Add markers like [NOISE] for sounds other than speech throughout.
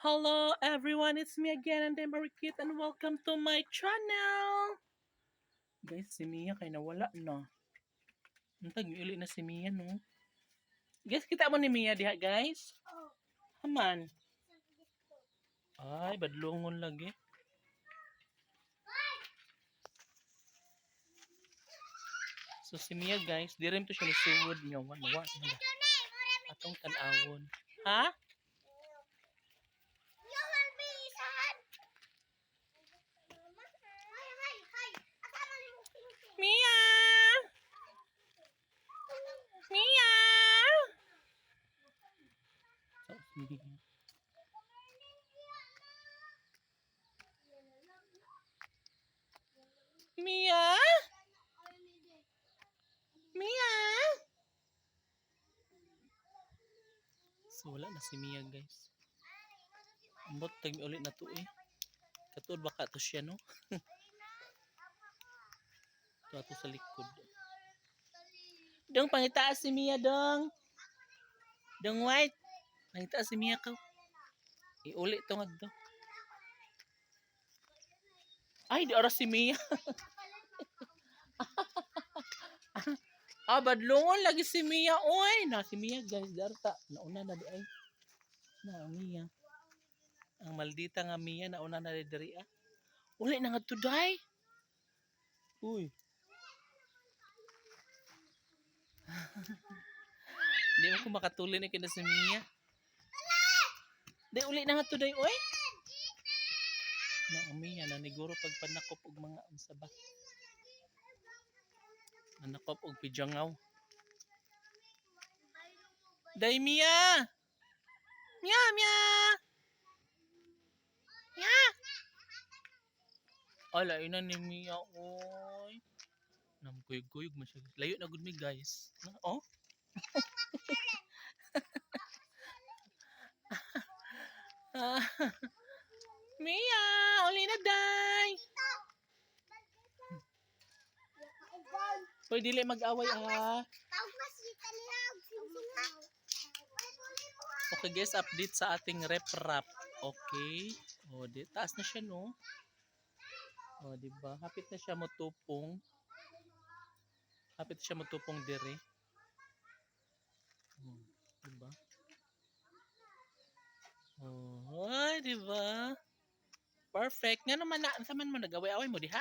Hello everyone, it's me again and I'm Marikit and welcome to my channel! Guys, si Mia kay nawala na. Antag, uli na si Mia, no? Guys, kita mo ni Mia diha, guys? Haman. Ay, badlungon lagi. So si Mia, guys, di rin to siya nisuwod niya. Wala, wala. Atong tanawon. Ha? Mia! Mia! So, si [LAUGHS] Mia. Mia? So, wala na si Mia, guys. Ambot, tag ulit na to eh. Katod baka to siya, no? [LAUGHS] Ito ato sa likod. Dong, pangitaas si Mia, dong. Dong white. Pangitaas si Mia ka. Iuli to nga do. Ay, di oras si Mia. [LAUGHS] ah, badlungon lagi si Mia. Oy, na si Mia, guys. Darta. Nauna na di ay. Na, Mia. Ang maldita nga Mia, nauna na di diri ah. Uli na nga to, day. Uy. [LAUGHS] Di mo ko makatuli na kina si Mia. Di uli na nga to day, oy. Na na niguro pag panakop og mga unsa ba. Nanakop og pijangaw. Day Mia. Mia, Mia. Mia. Ala, ina ni Mia, oy. Namguyog-guyog man siya. Layo na gud mi guys. Na, oh. [LAUGHS] Ah, Mia, uli na day. Hoy, dili mag-away ah. Okay guys, update sa ating rep rap. Okay. O, di taas na siya no. O, di ba? Hapit na siya motupong. Hapit siya motupong dire. O, di ba? Oh, di ba? Perfect. Nga naman na, sa man mo nagaway-away mo diha?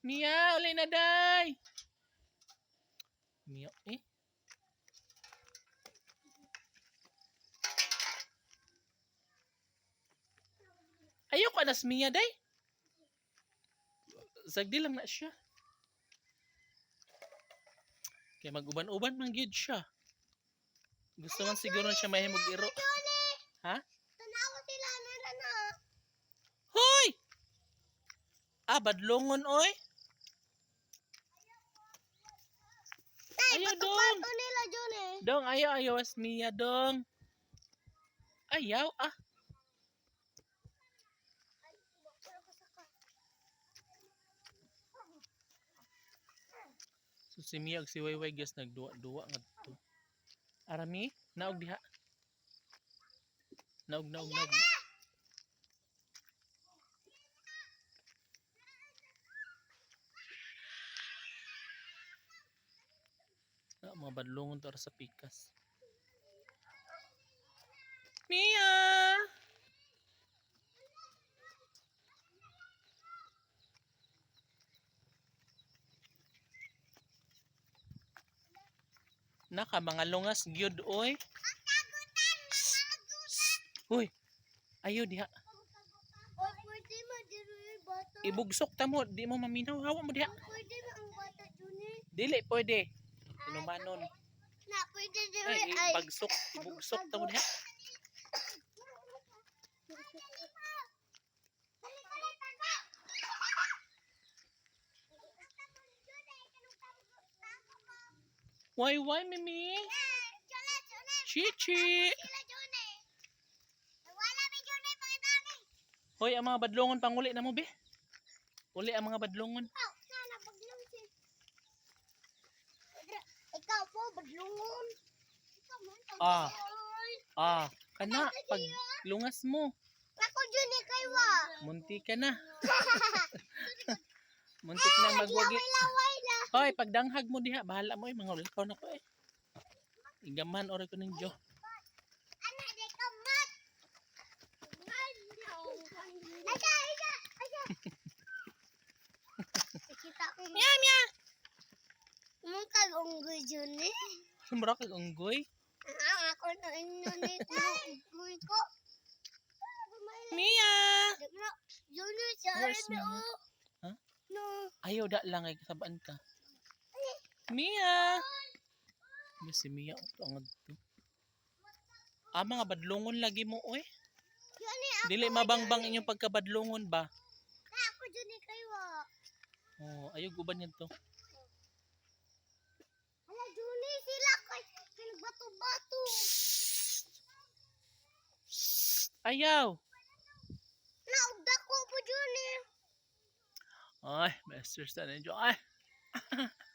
Mia, uli na day. Mia, eh. Ayaw ka na sa Mia, day. Sagdi lang na siya. Kaya mag-uban-uban man gyud siya. Gusto man siguro na siya mahimog iro. Ha? Hoy! Ah, badlongon oy. Ayaw dong. nila dyan eh. Dong, ayaw, ayaw as Mia, dong. Ayaw, ah. So si Mia si Wayway guys nagduwa-duwa nga to. Arami, naog diha. Naog, naog, naog. Mga badlongon to sa pikas. Mia! Naka mga lungas gyud oy. Uy. Ayo diha. Ibugsok ta mo, di mo maminaw. Hawa mo diha. Dili pwede. Inumanon. Na, pwede dyan Ay. Ay, ibagsok, ibugsok ta mo diha. Why why mimi? Chichi. Hoy, ang mga badlongon panguli na mo be. Uli ang mga badlongon. Ikaw po. Ikaw man, Ah. Ah, Kana, pag lungas mo, Ako Juni kay wa. munti ka na. [LAUGHS] Muntik na magwagi. Laway na. Hoy, pagdanghag mo diha, bahala mo eh, mga ulakaw na ko eh. Igaman ore ko ninyo. Anak di kamat. Aja, aja, aja. Kita ko. Mia, mia. Mong kag unggoy Juni. Sumra kag unggoy. Ang ako na inyo ni [LAUGHS] unggoy ko. Mia! Juni, sa Where's? Mia? Huh? No. Ayaw da lang ay kasabaan ka. Mia! Ano si Mia? Ito ang agto. Ah, mga badlongon lagi mo, oy. Dili mabangbang inyong pagkabadlongon ba? ako Juni kay wa. Oh, ayaw guban yan to. Ala, Juni, sila kay pinagbato-bato. Ayaw! Naugda ko po, Juni. Ay, masters na ninyo. Ay! [LAUGHS]